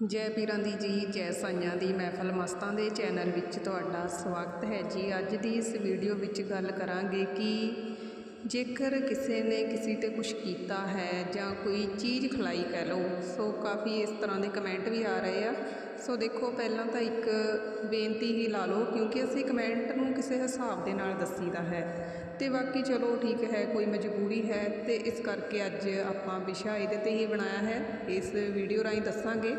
ਜੈ ਪੀਰਾਂ ਦੀ ਜੀ, ਜੈ ਸਾਈਆਂ ਦੀ ਮਹਿਫਲ ਮਸਤਾਂ ਦੇ ਚੈਨਲ ਵਿੱਚ ਤੁਹਾਡਾ ਸਵਾਗਤ ਹੈ ਜੀ। ਅੱਜ ਦੀ ਇਸ ਵੀਡੀਓ ਵਿੱਚ ਗੱਲ ਕਰਾਂਗੇ ਕਿ ਜੇਕਰ ਕਿਸੇ ਨੇ ਕਿਸੇ ਤੇ ਕੁਝ ਕੀਤਾ ਹੈ ਜਾਂ ਕੋਈ ਚੀਜ਼ ਖਿਲਾਈ ਕਹਿ ਲਓ, ਸੋ ਕਾਫੀ ਇਸ ਤਰ੍ਹਾਂ ਦੇ ਕਮੈਂਟ ਵੀ ਆ ਰਹੇ ਆ। ਸੋ ਦੇਖੋ, ਪਹਿਲਾਂ ਤਾਂ ਇੱਕ ਬੇਨਤੀ ਹੀ ਲਾ ਲਓ, ਕਿਉਂਕਿ ਅਸੀਂ ਕਮੈਂਟ ਨੂੰ ਕਿਸੇ ਹਿਸਾਬ ਦੇ ਨਾਲ ਦੱਸੀਦਾ ਹੈ। ਤੇ ਬਾਕੀ ਚਲੋ ਠੀਕ ਹੈ, ਕੋਈ ਮਜਬੂਰੀ ਹੈ ਤੇ ਇਸ ਕਰਕੇ ਅੱਜ ਆਪਾਂ ਵਿਸ਼ਾ ਇਹਦੇ ਤੇ ਹੀ ਬਣਾਇਆ ਹੈ। ਇਸ ਵੀਡੀਓ ਰਾਹੀਂ ਦੱਸਾਂਗੇ।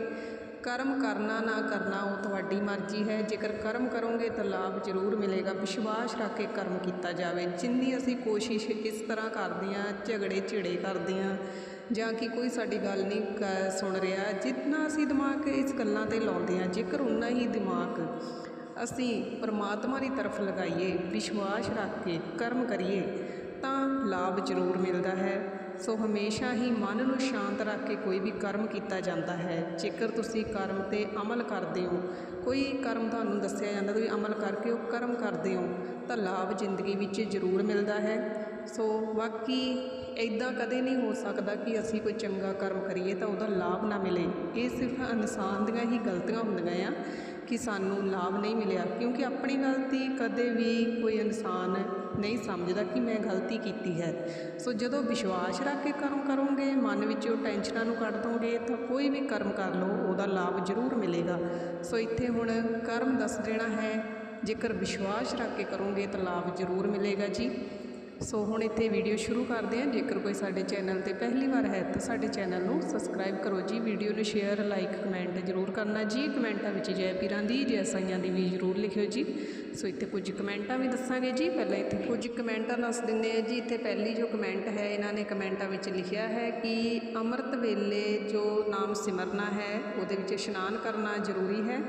ਕਰਮ ਕਰਨਾ ਨਾ ਕਰਨਾ ਉਹ ਤੁਹਾਡੀ ਮਰਜ਼ੀ ਹੈ। ਜੇਕਰ ਕਰਮ ਕਰੋਗੇ ਤਾਂ ਲਾਭ ਜ਼ਰੂਰ ਮਿਲੇਗਾ। ਵਿਸ਼ਵਾਸ ਰੱਖ ਕੇ ਕਰਮ ਕੀਤਾ ਜਾਵੇ। ਜਿੰਨੀ ਅਸੀਂ ਕੋਸ਼ਿਸ਼ ਇਸ ਤਰ੍ਹਾਂ ਕਰਦੇ ਹਾਂ ਝਗੜੇ ਝਿੜੇ ਕਰਦੇ ਹਾਂ ਜਾਂ ਕਿ ਕੋਈ ਸਾਡੀ ਗੱਲ ਨਹੀਂ ਕ- ਸੁਣ ਰਿਹਾ, ਜਿੰਨਾ ਅਸੀਂ ਦਿਮਾਗ ਇਸ ਗੱਲਾਂ ਤੇ ਲਾਉਂਦੇ ਹਾਂ ਜੇਕਰ ਉਨਾ ਹੀ ਦਿਮਾਗ ਅਸੀਂ ਪਰਮਾਤਮਾ ਦੀ ਤਰਫ ਲਗਾਈਏ, ਵਿਸ਼ਵਾਸ ਰੱਖ ਕੇ ਕਰਮ ਕਰੀਏ, ਤਾਂ ਲਾਭ ਜ਼ਰੂਰ ਮਿਲਦਾ ਹੈ। ਸੋ ਹਮੇਸ਼ਾ ਹੀ ਮਨ ਨੂੰ ਸ਼ਾਂਤ ਰੱਖ ਕੇ ਕੋਈ ਵੀ ਕਰਮ ਕੀਤਾ ਜਾਂਦਾ ਹੈ। ਜੇਕਰ ਤੁਸੀਂ ਕਰਮ ਤੇ ਅਮਲ ਕਰਦੇ ਹੋ, ਕੋਈ ਕਰਮ ਤੁਹਾਨੂੰ ਦੱਸਿਆ ਜਾਂਦਾ, ਤੁਸੀਂ ਅਮਲ ਕਰਕੇ ਉਹ ਕਰਮ ਕਰਦੇ ਹੋ, ਤਾਂ ਲਾਭ ਜ਼ਿੰਦਗੀ ਵਿੱਚ ਜ਼ਰੂਰ ਮਿਲਦਾ ਹੈ। ਸੋ ਬਾਕੀ ਇਦਾਂ ਕਦੇ ਨਹੀਂ ਹੋ ਸਕਦਾ ਕਿ ਅਸੀਂ ਕੋਈ ਚੰਗਾ ਕਰਮ ਕਰੀਏ ਤਾਂ ਉਹਦਾ ਲਾਭ ਨਾ ਮਿਲੇ। ਇਹ ਸਿਰਫ ਇਨਸਾਨ ਦੀਆਂ ਹੀ ਗਲਤੀਆਂ ਹੁੰਦੀਆਂ ਆ ਕਿ ਸਾਨੂੰ ਲਾਭ ਨਹੀਂ ਮਿਲਿਆ, ਕਿਉਂਕਿ ਆਪਣੀ ਗਲਤੀ ਕਦੇ ਵੀ ਕੋਈ ਇਨਸਾਨ ਨਹੀਂ ਸਮਝਦਾ ਕਿ ਮੈਂ ਗਲਤੀ ਕੀਤੀ ਹੈ। ਸੋ ਜਦੋਂ ਵਿਸ਼ਵਾਸ ਰੱਖ ਕੇ ਕਰਮ ਕਰੋਗੇ, ਮਨ ਵਿੱਚੋਂ ਟੈਨਸ਼ਨਾਂ ਨੂੰ ਕੱਢ ਦੋਗੇ, ਤਾਂ ਕੋਈ ਵੀ ਕਰਮ ਕਰ ਲਓ, ਉਹਦਾ ਲਾਭ ਜ਼ਰੂਰ ਮਿਲੇਗਾ। ਸੋ ਇੱਥੇ ਹੁਣ ਕਰਮ ਦੱਸ ਦੇਣਾ ਹੈ, ਜੇਕਰ ਵਿਸ਼ਵਾਸ ਰੱਖ ਕੇ ਕਰੋਗੇ ਤਾਂ ਲਾਭ ਜ਼ਰੂਰ ਮਿਲੇਗਾ ਜੀ। ਸੋ ਹੁਣ ਇੱਥੇ ਵੀਡੀਓ ਸ਼ੁਰੂ ਕਰਦੇ ਹਾਂ। ਜੇਕਰ ਕੋਈ ਸਾਡੇ ਚੈਨਲ ਤੇ ਪਹਿਲੀ ਵਾਰ ਹੈ ਤਾਂ ਸਾਡੇ ਚੈਨਲ ਨੂੰ ਸਬਸਕ੍ਰਾਈਬ ਕਰੋ ਜੀ। ਵੀਡੀਓ ਨੂੰ ਸ਼ੇਅਰ, ਲਾਈਕ, ਕਮੈਂਟ ਜ਼ਰੂਰ ਕਰਨਾ ਜੀ। ਕਮੈਂਟਾਂ ਵਿੱਚ ਜੈ ਪੀਰਾਂ ਦੀ, ਜੈ ਸਾਈਆਂ ਦੀ ਵੀ ਜ਼ਰੂਰ ਲਿਖਿਓ ਜੀ। ਸੋ ਇੱਥੇ ਕੁਝ ਕਮੈਂਟਾਂ ਵੀ ਦੱਸਾਂਗੇ ਜੀ। ਪਹਿਲਾਂ ਇੱਥੇ ਕੁਝ ਕਮੈਂਟਾਂ ਦੱਸ ਦਿੰਦੇ ਆ ਜੀ। ਇੱਥੇ ਪਹਿਲੀ ਜੋ ਕਮੈਂਟ ਹੈ, ਇਹਨਾਂ ਨੇ ਕਮੈਂਟਾਂ ਵਿੱਚ ਲਿਖਿਆ ਹੈ ਕਿ ਅੰਮ੍ਰਿਤ ਵੇਲੇ ਜੋ ਨਾਮ ਸਿਮਰਨਾ ਹੈ, ਉਹਦੇ ਵਿੱਚ ਇਸ਼ਨਾਨ ਕਰਨਾ ਜ਼ਰੂਰੀ ਹੈ।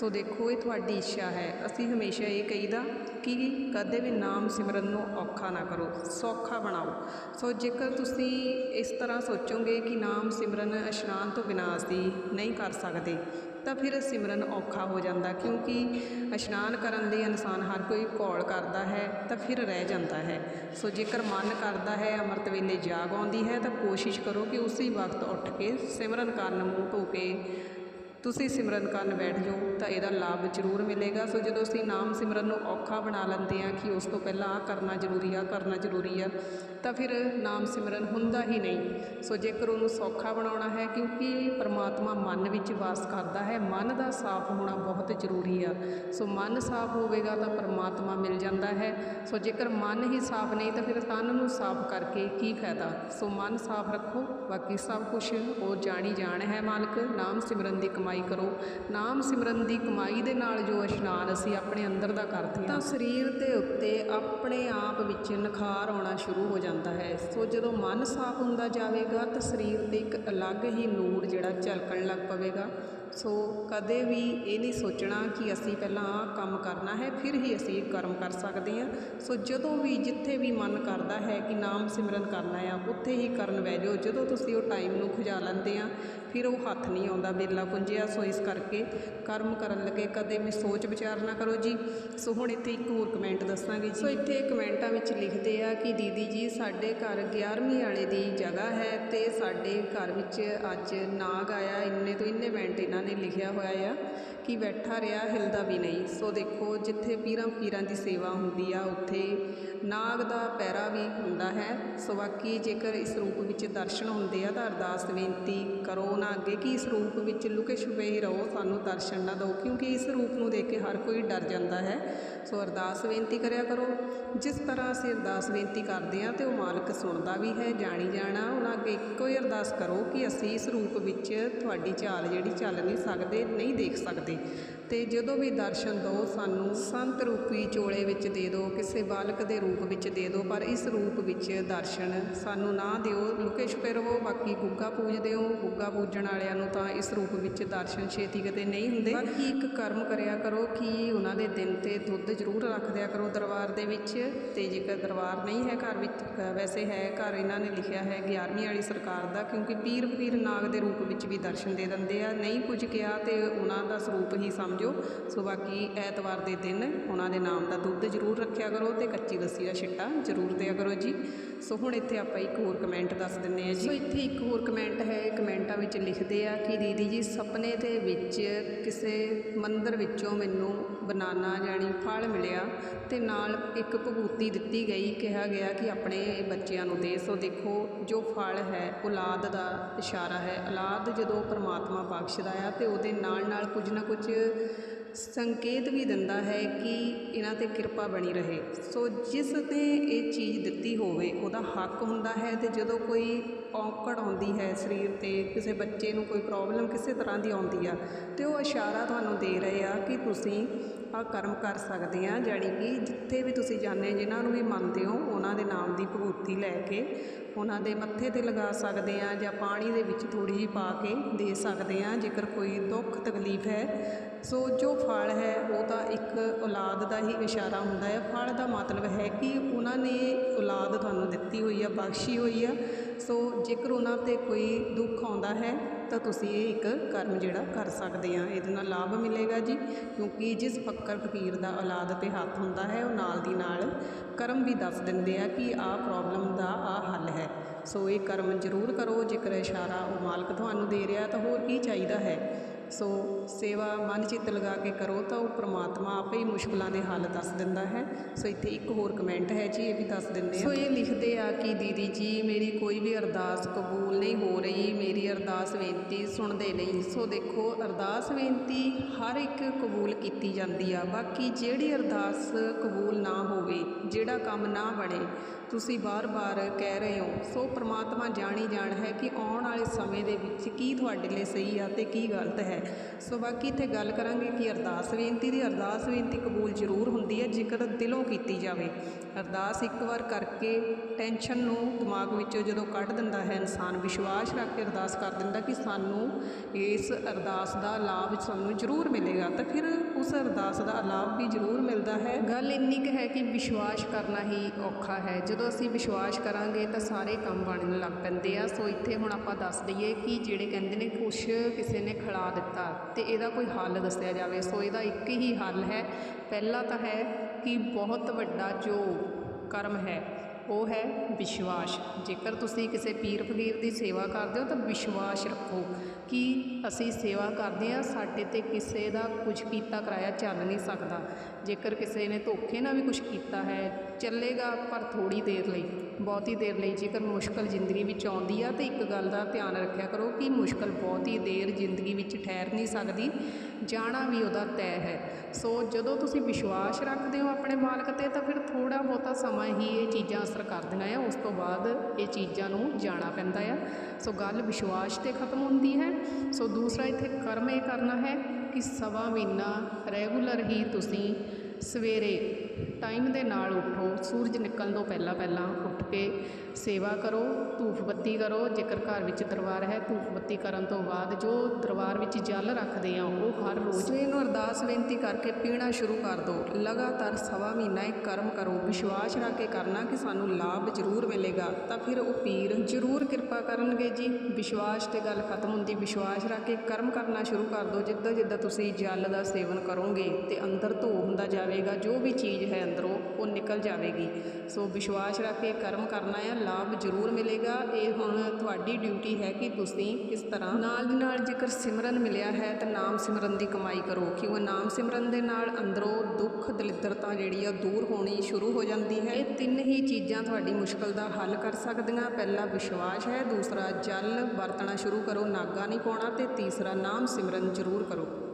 ਸੋ ਦੇਖੋ, ਇਹ ਤੁਹਾਡੀ ਇੱਛਾ ਹੈ। ਅਸੀਂ ਹਮੇਸ਼ਾ ਇਹ ਕਹੀਦਾ ਕਿ ਕਦੇ ਵੀ ਨਾਮ ਸਿਮਰਨ ਨੂੰ ਔਖਾ ਨਾ ਕਰੋ, ਸੌਖਾ ਬਣਾਓ। ਸੋ ਜੇਕਰ ਤੁਸੀਂ ਇਸ ਤਰ੍ਹਾਂ ਸੋਚੋਗੇ ਕਿ ਨਾਮ ਸਿਮਰਨ ਇਸ਼ਨਾਨ ਤੋਂ ਬਿਨਾਂ ਅਸੀਂ ਨਹੀਂ ਕਰ ਸਕਦੇ, ਤਾਂ ਫਿਰ ਸਿਮਰਨ ਔਖਾ ਹੋ ਜਾਂਦਾ, ਕਿਉਂਕਿ ਇਸ਼ਨਾਨ ਕਰਨ ਲਈ ਇਨਸਾਨ ਹਰ ਕੋਈ ਘੋਲ ਕਰਦਾ ਹੈ ਤਾਂ ਫਿਰ ਰਹਿ ਜਾਂਦਾ ਹੈ। ਸੋ ਜੇਕਰ ਮਨ ਕਰਦਾ ਹੈ, ਅੰਮ੍ਰਿਤ ਵੇਲੇ ਜਾਗ ਆਉਂਦੀ ਹੈ ਤਾਂ ਕੋਸ਼ਿਸ਼ ਕਰੋ ਕਿ ਉਸੇ ਵਕਤ ਉੱਠ ਕੇ ਸਿਮਰਨ ਕਰਨ ਮੂੰਹ ਧੋ ਕੇ ਤੁਸੀਂ ਸਿਮਰਨ ਕਰਨ ਬੈਠ ਜਾਓ, ਤਾਂ ਇਹਦਾ ਲਾਭ ਜ਼ਰੂਰ ਮਿਲੇਗਾ। ਸੋ ਜਦੋਂ ਅਸੀਂ ਨਾਮ ਸਿਮਰਨ ਨੂੰ ਔਖਾ ਬਣਾ ਲੈਂਦੇ ਹਾਂ ਕਿ ਉਸ ਤੋਂ ਪਹਿਲਾਂ ਆਹ ਕਰਨਾ ਜ਼ਰੂਰੀ ਆ ਕਰਨਾ ਜ਼ਰੂਰੀ ਆ, ਤਾਂ ਫਿਰ ਨਾਮ ਸਿਮਰਨ ਹੁੰਦਾ ਹੀ ਨਹੀਂ। ਸੋ ਜੇਕਰ ਉਹਨੂੰ ਸੌਖਾ ਬਣਾਉਣਾ ਹੈ, ਕਿਉਂਕਿ ਪਰਮਾਤਮਾ ਮਨ ਵਿੱਚ ਵਾਸ ਕਰਦਾ ਹੈ, ਮਨ ਦਾ ਸਾਫ਼ ਹੋਣਾ ਬਹੁਤ ਜ਼ਰੂਰੀ ਆ। ਸੋ ਮਨ ਸਾਫ਼ ਹੋਵੇਗਾ ਤਾਂ ਪਰਮਾਤਮਾ ਮਿਲ ਜਾਂਦਾ ਹੈ। ਸੋ ਜੇਕਰ ਮਨ ਹੀ ਸਾਫ਼ ਨਹੀਂ, ਤਾਂ ਫਿਰ ਤਨ ਨੂੰ ਸਾਫ਼ ਕਰਕੇ ਕੀ ਫਾਇਦਾ? ਸੋ ਮਨ ਸਾਫ਼ ਰੱਖੋ, ਬਾਕੀ ਸਭ ਕੁਝ ਉਹ ਜਾਣੀ ਜਾਣ ਹੈ ਮਾਲਕ। ਨਾਮ ਸਿਮਰਨ ਦੀ ਕਮਾਈ ਕਮਾਈ ਕਰੋ। ਨਾਮ ਸਿਮਰਨ ਦੀ ਕਮਾਈ ਦੇ ਨਾਲ ਜੋ ਇਸ਼ਨਾਨ ਅਸੀਂ ਆਪਣੇ ਅੰਦਰ ਦਾ ਕਰਦੇ ਹਾਂ ਤਾਂ ਸਰੀਰ ਦੇ ਉੱਤੇ ਆਪਣੇ ਆਪ ਵਿੱਚ ਨਿਖਾਰ ਆਉਣਾ ਸ਼ੁਰੂ ਹੋ ਜਾਂਦਾ ਹੈ। ਸੋ ਜਦੋਂ ਮਨ ਸਾਫ਼ ਹੁੰਦਾ ਜਾਵੇਗਾ ਤਾਂ ਸਰੀਰ ਤੇ ਇੱਕ ਅਲੱਗ ਹੀ ਨੂਰ ਜਿਹੜਾ ਝਲਕਣ ਲੱਗ ਪਵੇਗਾ। ਸੋ ਕਦੇ ਵੀ ਇਹ ਨਹੀਂ ਸੋਚਣਾ ਕਿ ਅਸੀਂ ਪਹਿਲਾਂ ਆਹ ਕੰਮ ਕਰਨਾ ਹੈ, ਫਿਰ ਹੀ ਅਸੀਂ ਕਰਮ ਕਰ ਸਕਦੇ ਹਾਂ। ਸੋ ਜਦੋਂ ਵੀ ਜਿੱਥੇ ਵੀ ਮਨ ਕਰਦਾ ਹੈ ਕਿ ਨਾਮ ਸਿਮਰਨ ਕਰਨਾ ਆ, ਉੱਥੇ ਹੀ ਕਰਨ ਬਹਿ ਜਾਓ। ਜਦੋਂ ਤੁਸੀਂ ਉਹ ਟਾਈਮ ਨੂੰ ਖੁਜਾ ਲੈਂਦੇ ਆ, ਫਿਰ ਉਹ ਹੱਥ ਨਹੀਂ ਆਉਂਦਾ, ਬੇਲਾ ਪੁੰਜਿਆ ਸੋ ਇਸ ਕਰਕੇ ਕਰਮ ਕਰਨ ਲੱਗੇ, ਕਦੇ ਵੀ ਸੋਚ ਵਿਚਾਰ ਨਾ ਕਰੋ ਜੀ। ਸੋ ਹੁਣ ਇੱਥੇ ਇੱਕ ਹੋਰ ਕਮੈਂਟ ਦੱਸਾਂਗੇ ਜੀ। ਸੋ ਇੱਥੇ ਕਮੈਂਟਾਂ ਵਿੱਚ ਲਿਖਦੇ ਆ ਕਿ ਦੀਦੀ ਜੀ, ਸਾਡੇ ਘਰ 11ਵੀਂ ਵਾਲੇ ਦੀ ਜਗ੍ਹਾ ਹੈ ਤੇ ਸਾਡੇ ਘਰ ਵਿੱਚ ਅੱਜ ਨਾਗ ਆਇਆ। ਇੰਨੇ ਤੋਂ ਇੰਨੇ ਮਿੰਟ ਇਹਨਾਂ ਨੇ ਲਿਖਿਆ ਹੋਇਆ ਆ ਕਿ ਬੈਠਾ ਰਿਹਾ ਹਿਲਦਾ ਵੀ ਨਹੀਂ। ਸੋ ਦੇਖੋ, ਜਿੱਥੇ ਪੀਰਾਂ ਪੀਰਾਂ ਦੀ ਸੇਵਾ ਹੁੰਦੀ ਆ, ਉੱਥੇ ਨਾਗ ਦਾ ਪੈਰਾ ਵੀ ਹੁੰਦਾ ਹੈ। ਸੋ ਬਾਕੀ ਜੇਕਰ ਇਸ ਰੂਪ ਵਿੱਚ ਦਰਸ਼ਨ ਹੁੰਦੇ ਆ ਤਾਂ ਅਰਦਾਸ ਬੇਨਤੀ ਕਰੋ ਉਹਨਾਂ ਅੱਗੇ ਕਿ ਇਸ ਰੂਪ ਵਿੱਚ ਲੁਕੇ ਛੁਪੇ ਹੀ ਰਹੋ, ਸਾਨੂੰ ਦਰਸ਼ਨ ਨਾ ਦਿਓ, ਕਿਉਂਕਿ ਇਸ ਰੂਪ ਨੂੰ ਦੇਖ ਕੇ ਹਰ ਕੋਈ ਡਰ ਜਾਂਦਾ ਹੈ। ਸੋ ਅਰਦਾਸ ਬੇਨਤੀ ਕਰਿਆ ਕਰੋ। ਜਿਸ ਤਰ੍ਹਾਂ ਅਸੀਂ ਅਰਦਾਸ ਬੇਨਤੀ ਕਰਦੇ ਹਾਂ ਤੇ ਉਹ ਮਾਲਕ ਸੁਣਦਾ ਵੀ ਹੈ, ਜਾਣੀ ਜਾਣਾ, ਉਹਨਾਂ ਅੱਗੇ ਇੱਕੋ ਹੀ ਅਰਦਾਸ ਕਰੋ ਕਿ ਅਸੀਂ ਇਸ ਰੂਪ ਵਿੱਚ ਤੁਹਾਡੀ ਚਾਲ ਜਿਹੜੀ ਚੱਲ ਨਹੀਂ ਸਕਦੇ, ਨਹੀਂ ਦੇਖ ਸਕਦੇ। ਤੇ ਜਦੋਂ ਵੀ ਦਰਸ਼ਨ ਦਿਓ, ਸਾਨੂੰ ਸੰਤ ਰੂਪੀ ਚੋਲੇ ਵਿੱਚ ਦੇ ਦਿਓ, ਕਿਸੇ ਬਾਲਕ ਦੇ ਰੂਪ ਵਿੱਚ ਦੇ ਦਿਓ, ਪਰ ਇਸ ਰੂਪ ਵਿੱਚ ਦਰਸ਼ਨ ਸਾਨੂੰ ਨਾ ਦਿਓ। ਲੁਕੇ ਛੁਪੇ ਰਹੋ, ਬਾਕੀ ਗੁੱਗਾ ਪੂਜਦੇ ਹੋ ਗੁੱਗਾ ਪੂਜਣ ਵਾਲਿਆਂ ਨੂੰ ਤਾਂ ਇਸ ਰੂਪ ਵਿੱਚ ਦਰਸ਼ਨ ਛੇਤੀ ਕਿਤੇ ਨਹੀਂ ਹੁੰਦੇ। ਬਾਕੀ ਇੱਕ ਕਰਮ ਕਰਿਆ ਕਰੋ ਕਿ ਉਹਨਾਂ ਦੇ ਦਿਨ ਤੇ ਦੁੱਧ ਜ਼ਰੂਰ ਰੱਖ ਦਿਆ ਕਰੋ ਦਰਬਾਰ ਦੇ ਵਿੱਚ। ਤੇ ਜੇਕਰ ਦਰਬਾਰ ਨਹੀਂ ਹੈ ਘਰ ਵਿੱਚ ਵੈਸੇ ਹੈ ਘਰ ਇਹਨਾਂ ਨੇ ਲਿਖਿਆ ਹੈ 11ਵੀਂ ਵਾਲੀ ਸਰਕਾਰ ਦਾ, ਕਿਉਂਕਿ ਪੀਰ ਪੀਰ ਨਾਗ ਦੇ ਰੂਪ ਵਿੱਚ ਵੀ ਦਰਸ਼ਨ ਦੇ ਦਿੰਦੇ ਆ। ਨਹੀਂ ਕੁਝ ਕਿਹਾ ਤੇ ਉਹਨਾਂ ਦਾ ਸਰੂਪ ਹੀ ਸਮਝੋ। ਸੋ ਬਾਕੀ ਐਤਵਾਰ ਦੇ ਦਿਨ ਉਹਨਾਂ ਦੇ ਨਾਮ ਦਾ ਦੁੱਧ ਜ਼ਰੂਰ ਰੱਖਿਆ ਕਰੋ ਤੇ ਕੱਚੀ ਲੱਸੀ ਦਾ ਛਿੱਟਾ, ਜ਼ਰੂਰ ਦਿਆ ਕਰੋ ਜੀ। ਸੋ ਹੁਣ ਇੱਥੇ ਆਪਾਂ ਇੱਕ ਹੋਰ ਕਮੈਂਟ ਦੱਸ ਦਿੰਦੇ ਆ ਜੀ। ਸੋ ਇੱਥੇ ਇੱਕ ਹੋਰ ਕਮੈਂਟ ਹੈ ਕਮੈਂਟਾਂ ਵਿੱਚ ਲਿਖਦੇ ਆ ਕਿ ਦੀਦੀ ਜੀ, ਸੁਪਨੇ ਦੇ ਵਿੱਚ ਕਿਸੇ ਮੰਦਰ ਵਿੱਚੋਂ ਮੈਨੂੰ ਬਨਾਨਾ ਜਾਣੀ ਫਲ ਮਿਲਿਆ ਤੇ ਨਾਲ ਇੱਕ ਭਗੂਤੀ ਦਿੱਤੀ ਗਈ, ਕਿਹਾ ਗਿਆ ਕਿ ਆਪਣੇ ਬੱਚਿਆਂ ਨੂੰ ਦੇ। ਸੋ ਦੇਖੋ, ਜੋ ਫਲ ਹੈ, ਔਲਾਦ ਦਾ ਇਸ਼ਾਰਾ ਹੈ। ਔਲਾਦ ਜਦੋਂ ਪ੍ਰਮਾਤਮਾ ਬਖਸ਼ਦਾ ਆ ਤੇ ਉਹਦੇ ਨਾਲ ਨਾਲ ਕੁਝ ਨਾ ਕੁਝ ਸੰਕੇਤ ਵੀ ਦਿੰਦਾ ਹੈ ਕਿ ਇਹਨਾਂ ਤੇ ਕਿਰਪਾ ਬਣੀ ਰਹੇ। ਸੋ ਜਿਸ ਨੇ ਇਹ ਚੀਜ਼ ਦਿੱਤੀ ਹੋਵੇ, ਉਹਦਾ ਹੱਕ ਹੁੰਦਾ ਹੈ ਅਤੇ ਜਦੋਂ ਕੋਈ ਔਕੜ ਆਉਂਦੀ ਹੈ ਸਰੀਰ ਤੇ, ਕਿਸੇ ਬੱਚੇ ਨੂੰ ਕੋਈ ਪ੍ਰੋਬਲਮ ਕਿਸੇ ਤਰ੍ਹਾਂ ਦੀ ਆਉਂਦੀ ਆ, ਤੇ ਉਹ ਇਸ਼ਾਰਾ ਤੁਹਾਨੂੰ ਦੇ ਰਹੇ ਆ ਕਿ ਤੁਸੀਂ ਆ ਕਰਮ ਕਰ ਸਕਦੇ ਆ, ਜਾਣੀ ਕਿ ਜਿੱਥੇ ਵੀ ਤੁਸੀਂ ਜਾਂਦੇ ਜਿਨ੍ਹਾਂ ਨੂੰ ਵੀ ਮੰਨਦੇ ਹੋ, ਉਹਨਾਂ ਦੇ ਨਾਮ ਦੀ ਭਗੂਤੀ ਲੈ ਕੇ ਉਹਨਾਂ ਦੇ ਮੱਥੇ ਤੇ ਲਗਾ ਸਕਦੇ ਆ ਜਾਂ ਪਾਣੀ ਦੇ ਵਿੱਚ ਥੋੜੀ ਜਿਹੀ ਪਾ ਕੇ ਦੇ ਸਕਦੇ ਆ, ਜੇਕਰ ਕੋਈ ਦੁੱਖ ਤਕਲੀਫ ਹੈ। ਸੋ ਜੋ ਫਲ ਹੈ, ਉਹ ਤਾਂ ਇੱਕ ਔਲਾਦ ਦਾ ਹੀ ਇਸ਼ਾਰਾ ਹੁੰਦਾ ਹੈ। ਫਲ ਦਾ ਮਤਲਬ ਹੈ ਕਿ ਉਹਨਾਂ ਨੇ ਔਲਾਦ ਤੁਹਾਨੂੰ ਦਿੱਤੀ ਹੋਈ ਆ, ਬਖਸ਼ੀ ਹੋਈ ਆ ਸੋ ਜੇਕਰ ਉਹਨਾਂ ਤੇ ਕੋਈ ਦੁੱਖ ਆਉਂਦਾ ਹੈ, ਤਾਂ ਤੁਸੀਂ ਇਹ ਇੱਕ ਕਰਮ ਜਿਹੜਾ ਕਰ ਸਕਦੇ ਆ। ਇਹਦੇ ਨਾਲ ਲਾਭ ਮਿਲੇਗਾ ਜੀ, ਕਿਉਂਕਿ ਜਿਸ ਫੱਕਰ ਫਕੀਰ ਦਾ ਔਲਾਦ ਤੇ ਹੱਥ ਹੁੰਦਾ ਹੈ, ਉਹ ਨਾਲ ਦੀ ਨਾਲ ਕਰਮ ਵੀ ਦੱਸ ਦਿੰਦੇ ਆ ਕਿ ਆਹ ਪ੍ਰੋਬਲਮ ਦਾ ਆਹ ਹੱਲ ਹੈ। ਸੋ ਇਹ ਕਰਮ ਜ਼ਰੂਰ ਕਰੋ, ਜੇਕਰ ਇਸ਼ਾਰਾ ਉਹ ਮਾਲਕ ਤੁਹਾਨੂੰ ਦੇ ਰਿਹਾ, ਤਾਂ ਹੋਰ ਕੀ ਚਾਹੀਦਾ ਹੈ? ਸੋ ਸੇਵਾ ਮਨ ਚਿੱਤ ਲਗਾ ਕੇ ਕਰੋ ਤਾਂ ਉਹ ਪ੍ਰਮਾਤਮਾ ਆਪੇ ਹੀ ਮੁਸ਼ਕਲਾਂ ਦੇ ਹੱਲ ਦੱਸ ਦਿੰਦਾ ਹੈ। ਸੋ ਇੱਥੇ ਇੱਕ ਹੋਰ ਕਮੈਂਟ ਹੈ ਜੀ, ਇਹ ਵੀ ਦੱਸ ਦਿੰਦੇ ਆ ਸੋ ਇਹ ਲਿਖਦੇ ਆ ਕਿ ਦੀਦੀ ਜੀ, ਮੇਰੀ ਕੋਈ ਵੀ ਅਰਦਾਸ ਕਬੂਲ ਨਹੀਂ ਹੋ ਰਹੀ, ਮੇਰੀ ਅਰਦਾਸ ਬੇਨਤੀ ਸੁਣਦੇ ਨਹੀਂ। ਸੋ ਦੇਖੋ, ਅਰਦਾਸ ਬੇਨਤੀ ਹਰ ਇੱਕ ਕਬੂਲ ਕੀਤੀ ਜਾਂਦੀ ਆ। ਬਾਕੀ ਜਿਹੜੀ ਅਰਦਾਸ ਕਬੂਲ ਨਾ ਹੋਵੇ, ਜਿਹੜਾ ਕੰਮ ਨਾ ਬਣੇ, ਤੁਸੀਂ ਬਾਰ-ਬਾਰ ਕਹਿ ਰਹੇ ਹੋ। ਸੋ ਪ੍ਰਮਾਤਮਾ ਜਾਣੀ ਜਾਣ ਹੈ ਕਿ ਆਉਣ ਵਾਲੇ ਸਮੇਂ ਦੇ ਵਿੱਚ ਕੀ ਤੁਹਾਡੇ ਲਈ ਸਹੀ ਆ ਤੇ ਕੀ ਗਲਤ ਹੈ। ਸੋ ਬਾਕੀ ਇੱਥੇ ਗੱਲ ਕਰਾਂਗੇ ਕਿ ਅਰਦਾਸ ਬੇਨਤੀ ਦੀ, ਅਰਦਾਸ ਬੇਨਤੀ ਕਬੂਲ ਜ਼ਰੂਰ ਹੁੰਦੀ ਹੈ, ਜੇਕਰ ਦਿਲੋਂ ਕੀਤੀ ਜਾਵੇ। ਅਰਦਾਸ ਇੱਕ ਵਾਰ ਕਰਕੇ ਟੈਨਸ਼ਨ ਨੂੰ ਦਿਮਾਗ ਵਿੱਚੋਂ ਜਦੋਂ ਕੱਢ ਦਿੰਦਾ ਹੈ ਇਨਸਾਨ, ਵਿਸ਼ਵਾਸ ਰੱਖ ਕੇ ਅਰਦਾਸ ਕਰ ਦਿੰਦਾ ਕਿ ਸਾਨੂੰ ਇਸ ਅਰਦਾਸ ਦਾ ਲਾਭ ਸਾਨੂੰ ਜ਼ਰੂਰ ਮਿਲੇਗਾ। ਤਾਂ ਫਿਰ ਉਸ ਅਰਦਾਸ ਦਾ ਲਾਭ ਵੀ ਜ਼ਰੂਰ ਮਿਲਦਾ ਹੈ। ਗੱਲ ਇੰਨੀ ਕੁ ਹੈ ਕਿ ਵਿਸ਼ਵਾਸ ਕਰਨਾ ਹੀ ਔਖਾ ਹੈ। ਜਦੋਂ ਅਸੀਂ ਵਿਸ਼ਵਾਸ ਕਰਾਂਗੇ ਤਾਂ ਸਾਰੇ ਕੰਮ ਬਣਨ ਲੱਗ ਪੈਂਦੇ ਆ। ਸੋ ਇੱਥੇ ਹੁਣ ਆਪਾਂ ਦੱਸ ਦਈਏ ਕਿ ਜਿਹੜੇ ਕਹਿੰਦੇ ਨੇ ਕੁਛ ਕਿਸੇ ਨੇ ਖਿਲਾ ਦਿੱਤਾ ਤੇ ਇਹਦਾ ਕੋਈ ਹੱਲ ਦੱਸਿਆ ਜਾਵੇ। ਸੋ ਇਹਦਾ ਇੱਕ ਹੀ ਹੱਲ ਹੈ। ਪਹਿਲਾ ਤਾਂ ਹੈ ਕਿ ਬਹੁਤ ਵੱਡਾ ਜੋ ਕਰਮ ਹੈ, ਉਹ ਹੈ ਵਿਸ਼ਵਾਸ। ਜੇਕਰ ਤੁਸੀਂ ਕਿਸੇ ਪੀਰ ਫਕੀਰ ਦੀ ਸੇਵਾ ਕਰਦੇ ਹੋ ਤਾਂ ਵਿਸ਼ਵਾਸ ਰੱਖੋ। ਕਿ ਅਸੀਂ ਸੇਵਾ ਕਰਦੇ ਹਾਂ, ਸਾਡੇ ਤੇ ਕਿਸੇ ਦਾ ਕੁਝ ਕੀਤਾ ਕਰਾਇਆ ਚੱਲ ਨਹੀਂ ਸਕਦਾ। ਜੇਕਰ ਕਿਸੇ ਨੇ ਧੋਖੇ ਨਾਲ ਵੀ ਕੁਝ ਕੀਤਾ ਹੈ, ਚੱਲੇਗਾ ਪਰ ਥੋੜੀ ਦੇਰ ਲਈ, ਬਹੁਤੀ ਦੇਰ ਲਈ। ਜੇਕਰ ਮੁਸ਼ਕਲ ਜ਼ਿੰਦਗੀ ਵਿੱਚ ਆਉਂਦੀ ਆ, ਤਾਂ ਇੱਕ ਗੱਲ ਦਾ ਧਿਆਨ ਰੱਖਿਆ ਕਰੋ ਕਿ ਮੁਸ਼ਕਲ ਬਹੁਤੀ ਦੇਰ ਜ਼ਿੰਦਗੀ ਵਿੱਚ ਠਹਿਰ ਨਹੀਂ ਸਕਦੀ, ਜਾਣਾ ਵੀ ਉਹਦਾ ਤੈਅ ਹੈ। ਸੋ ਜਦੋਂ ਤੁਸੀਂ ਵਿਸ਼ਵਾਸ ਰੱਖਦੇ ਹੋ ਆਪਣੇ ਮਾਲਕ ਤੇ, ਤਾਂ ਫਿਰ ਥੋੜਾ ਬਹੁਤਾ ਸਮਾਂ ਹੀ ਇਹ ਚੀਜ਼ਾਂ ਅਸਰ ਕਰਦੀਆਂ ਆ। ਉਸ ਤੋਂ ਬਾਅਦ ਇਹ ਚੀਜ਼ਾਂ ਨੂੰ ਜਾਣਾ ਪੈਂਦਾ ਆ। ਸੋ ਗੱਲ ਵਿਸ਼ਵਾਸ ਤੇ ਖਤਮ ਹੁੰਦੀ ਹੈ। ਸੋ ਦੂਸਰਾ ਇੱਥੇ ਕਰਮ ਇਹ ਕਰਨਾ ਹੈ ਕਿ ਸਵਾ ਮਹੀਨਾ ਰੈਗੂਲਰ ਹੀ ਤੁਸੀਂ ਸਵੇਰੇ ਟਾਈਮ ਦੇ ਨਾਲ ਉੱਠੋ, ਸੂਰਜ ਨਿਕਲਣ ਤੋਂ ਪਹਿਲਾਂ ਪਹਿਲਾਂ ਉੱਠ ਕੇ ਸੇਵਾ ਕਰੋ ਧੂਫ ਬੱਤੀ ਕਰੋ, ਜੇਕਰ ਘਰ ਵਿੱਚ ਦਰਬਾਰ ਹੈ ਧੂਫ ਬੱਤੀ ਕਰਨ ਤੋਂ ਬਾਅਦ ਜੋ ਦਰਬਾਰ ਵਿੱਚ ਜਲ ਰੱਖਦੇ ਆ, ਉਹ ਹਰ ਰੋਜ਼ ਸਵੇਰ ਨੂੰ ਅਰਦਾਸ ਬੇਨਤੀ ਕਰਕੇ ਪੀਣਾ ਸ਼ੁਰੂ ਕਰ ਦਿਓ ਲਗਾਤਾਰ ਸਵਾ ਮਹੀਨਾ ਇਹ ਕਰਮ ਕਰੋ, ਵਿਸ਼ਵਾਸ ਰੱਖ ਕੇ ਕਰਨਾ ਕਿ ਸਾਨੂੰ ਲਾਭ ਜ਼ਰੂਰ ਮਿਲੇਗਾ, ਤਾਂ ਫਿਰ ਉਹ ਪੀਰ ਜ਼ਰੂਰ ਕਿਰਪਾ ਕਰਨਗੇ ਜੀ। ਵਿਸ਼ਵਾਸ ਤੇ ਗੱਲ ਖਤਮ ਹੁੰਦੀ, ਵਿਸ਼ਵਾਸ ਰੱਖ ਕੇ ਕਰਮ ਕਰਨਾ ਸ਼ੁਰੂ ਕਰ ਦਿਓ ਜਿੱਦਾਂ ਜਿੱਦਾਂ ਤੁਸੀਂ ਜਲ ਦਾ ਸੇਵਨ ਕਰੋਗੇ ਤੇ ਅੰਦਰ ਧੋ ਹੁੰਦਾ ਜਾਵੇਗਾ, ਜੋ ਵੀ ਚੀਜ਼ ਹੈ ਅੰਦਰੋਂ, ਉਹ ਨਿਕਲ ਜਾਵੇਗੀ। ਸੋ ਵਿਸ਼ਵਾਸ ਰੱਖ ਕੇ ਕਰਮ ਕਰਨਾ ਹੈ ਲਾਭ ਜ਼ਰੂਰ ਮਿਲੇਗਾ। ਇਹ ਹੁਣ ਤੁਹਾਡੀ ਡਿਊਟੀ ਹੈ ਕਿ ਤੁਸੀਂ ਕਿਸ ਤਰ੍ਹਾਂ ਨਾਲ ਦੀ ਨਾਲ ਜੇਕਰ ਸਿਮਰਨ ਮਿਲਿਆ ਹੈ, ਤਾਂ ਨਾਮ ਸਿਮਰਨ ਦੀ ਕਮਾਈ ਕਰੋ। ਕਿਉਂ ਨਾਮ ਸਿਮਰਨ ਦੇ ਨਾਲ ਅੰਦਰੋਂ ਦੁੱਖ, ਦਲਿੱਦਰਤਾ ਜਿਹੜੀ ਆ ਦੂਰ ਹੋਣੀ ਸ਼ੁਰੂ ਹੋ ਜਾਂਦੀ ਹੈ। ਇਹ ਤਿੰਨ ਹੀ ਚੀਜ਼ਾਂ ਤੁਹਾਡੀ ਮੁਸ਼ਕਲ ਦਾ ਹੱਲ ਕਰ ਸਕਦੀਆਂ। ਪਹਿਲਾ ਵਿਸ਼ਵਾਸ ਹੈ, ਦੂਸਰਾ ਜਲ, ਵਰਤਣਾ ਸ਼ੁਰੂ ਕਰੋ, ਨਾਗਾ ਨਹੀਂ ਪਾਉਣਾ ਤੇ ਤੀਸਰਾ ਨਾਮ ਸਿਮਰਨ ਜ਼ਰੂਰ ਕਰੋ।